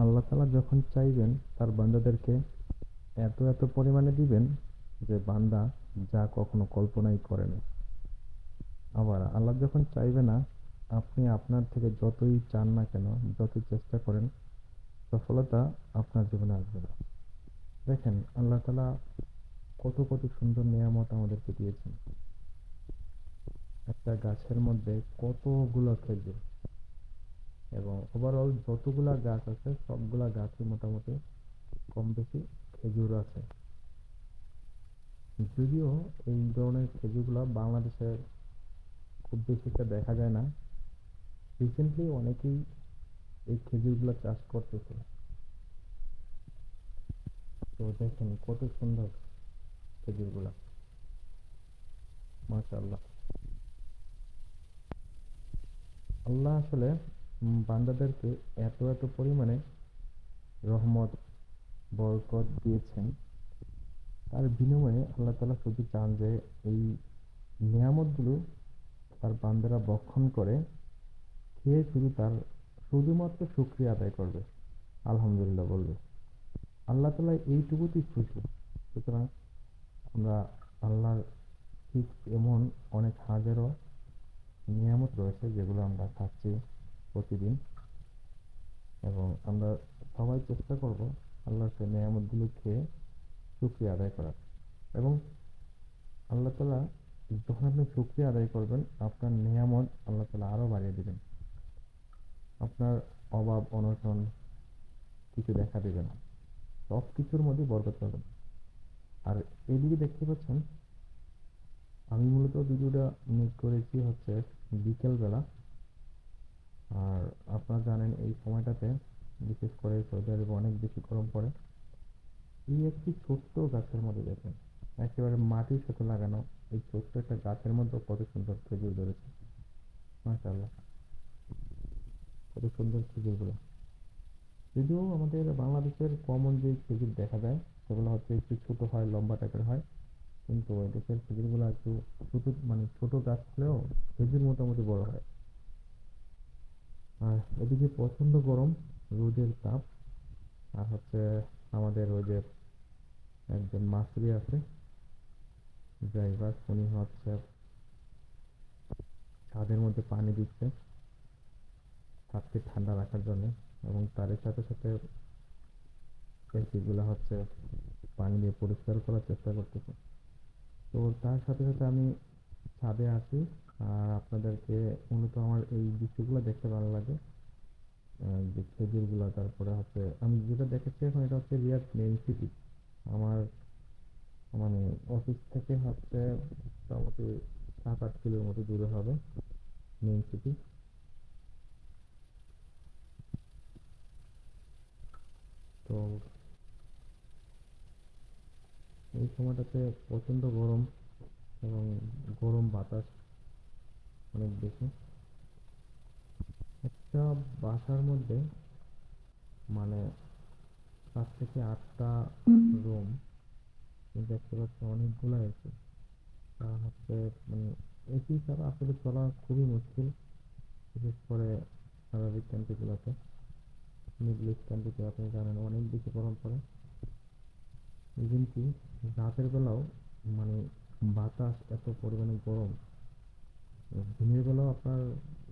আল্লাহ তাআলা যখন চাইবেন, তার বান্দাদেরকে এত এত পরিমাণে দিবেন যে বান্দা যা কখনো কল্পনাই করেনি আবার আল্লাহ যখন চাইবে না, আপনি আপনার থেকে যতই চান না কেন, যতই চেষ্টা করেন, সফলতা আপনার জীবনে আসবে না। দেখেন, আল্লাহ তাআলা কত কত সুন্দর নিয়ামত আমাদেরকে দিয়েছেন। একটা গাছের মধ্যে কতগুলো খেজুর এবং ওভারঅল যতগুলা গাছ আছে, সবগুলা গাছই মোটামুটি কম বেশি খেজুর আছে। যদিও এই ধরনের খেজুরগুলো বাংলাদেশে খুব বেশি একটা দেখা যায় না রিসেন্টলি অনেকেই এই খেজুরগুলো চাষ করতেছে। তো দেখেন কত সুন্দর খেজুরগুলা। মাশাআল্লাহ। আল্লাহ আসলে বান্দাদেরকে এত এত পরিমাণে রহমত, বরকত দিয়েছেন। তার বিনিময়ে আল্লাহ তাআলা শুধু চান যে এই নিয়ামতগুলো তার বান্দারা বক্ষণ করে, খেয়ে শুধু তার শুধুমাত্র শুকরিয়া আদায় করবে। আলহামদুলিল্লাহ বলবে। আল্লাহ তাআলা এইটুকুতেই খুশি। সুতরাং আমরা আল্লাহর ঠিক এমন অনেক হাজারো নিয়ামত রয়েছে যেগুলো আমরা খাচ্ছি। প্রতিদিন। এবং আমরা সবাই চেষ্টা করব আল্লাহর সেই নিয়ামতগুলো খেয়ে শুকরিয়া আদায় করার। এবং আল্লাহ তালা যখন আপনি শুকরিয়া আদায় করবেন, আপনার নিয়ামত আল্লাহ তালা আরও বাড়িয়ে দেবেন। আপনার অভাব অনটন কিছু দেখা দেবে না। সব কিছুর মধ্যে বরকত পাবেন। আর এদিকে দেখতে পাচ্ছেন, আমি মূলত ভিডিওটা মেক করেছি হচ্ছে বিকেলবেলা। আর আপনারা জানেন এই সময়টাতে বিশেষ করে সৌদি আরবে অনেক বেশি গরম পড়ে। এই একটি ছোট্ট গাছের মধ্যে দেখেন, একেবারে মাটির সাথে লাগানো এই ছোট্ট একটা গাছের মধ্যে কত সুন্দর খেজুর ধরেছে। মাশাআল্লাহ। কত সুন্দর খেজুরগুলো। যদিও আমাদের বাংলাদেশের কমন যে খেজুর দেখা যায়, সেগুলো হচ্ছে একটু ছোট হয়, লম্বা টাইপের হয়। কিন্তু এদেশের খেজুরগুলো একটু ছোট মানে ছোট গাছ হলেও খেজুর মোটামুটি বড় হয়। আর এদিকে প্রচণ্ড গরম, রোদের তাপ, আর হচ্ছে আমাদের ওই যে একজন মাসুরি আছে, ড্রাইভার, উনি হচ্ছে ছাদের মধ্যে পানি দিচ্ছে ছাদকে ঠান্ডা রাখার জন্য এবং তার সাথে সাথে এসিগুলো হচ্ছে পানি দিয়ে পরিষ্কার করার চেষ্টা করতেছে। তো তার সাথে সাথে আমি ছাদে আসি আর আপনাদেরকে মূলত আমার এই দৃশ্যগুলো দেখতে ভালো লাগে। যে খেজুরগুলো, তারপরে হচ্ছে আমি যেটা দেখেছি এখন এটা হচ্ছে রিয়াদ মেইন সিটি। আমার মানে অফিস থেকে হচ্ছে মোটামুটি সাত আট কিলোর মতো দূরে হবে মেইন সিটি। তো এই সময়টাতে প্রচণ্ড গরম এবং গরম বাতাস। অনেক বেশি একটা বাসার মধ্যে মানে সাত থেকে আটটা রুম দেখতে পাচ্ছি অনেকগুলো এসি তা হচ্ছে মানে এসি ছাড়া আসলে চলা খুবই মুশকিল বিশেষ করে আরবিক কান্ট্রিগুলোতে মিডল ইস্ট কান্ট্রিতে আপনি জানেন অনেক বেশি গরম পড়ে। কি রাতের বেলাও মানে বাতাস এত পরিমাণে গরম দিনের বেলাও আপনার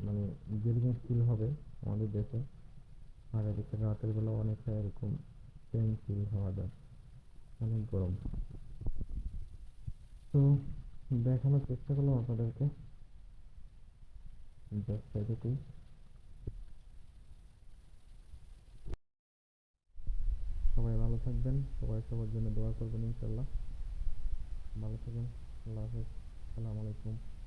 মানে যেরকম ফিল হবে আমাদের দেশে। আর এদিকে রাতের বেলাও অনেকটা এরকম সেম ফিল হওয়া যায়। অনেক গরম। তো দেখানোর চেষ্টা করলাম আপনাদেরকে। জাস্ট সবাই ভালো থাকবেন। সবাই সবার জন্য দোয়া করবেন ইনশাল্লাহ ভালো থাকবেন। আল্লাহ হাফেজ। আসসালামু আলাইকুম।